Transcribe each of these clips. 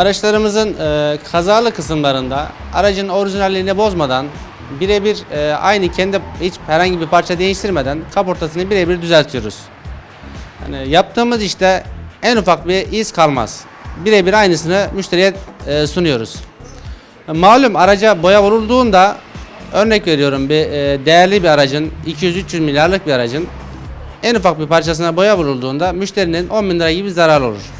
Araçlarımızın e, kazalı kısımlarında aracın orijinalliğini bozmadan birebir e, aynı kendi hiç herhangi bir parça değiştirmeden kaportasını birebir düzeltiyoruz. Yani yaptığımız işte en ufak bir iz kalmaz. Birebir aynısını müşteriye e, sunuyoruz. Malum araca boya vurulduğunda örnek veriyorum bir e, değerli bir aracın 200-300 milyarlık bir aracın en ufak bir parçasına boya vurulduğunda müşterinin 10 bin lira gibi zarar olur.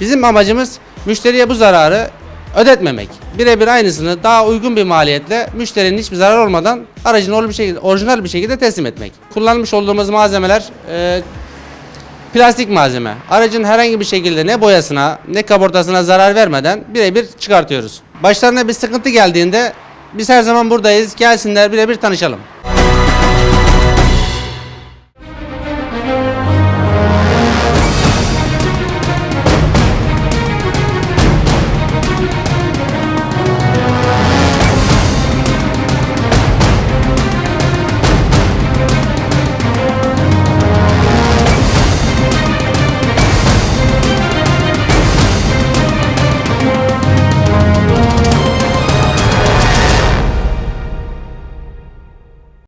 Bizim amacımız müşteriye bu zararı ödetmemek. Birebir aynısını daha uygun bir maliyetle müşterinin hiçbir zarar olmadan aracını orijinal bir şekilde, teslim etmek. Kullanmış olduğumuz malzemeler e, plastik malzeme. Aracın herhangi bir şekilde ne boyasına ne kaportasına zarar vermeden birebir çıkartıyoruz. Başlarına bir sıkıntı geldiğinde biz her zaman buradayız. Gelsinler birebir tanışalım.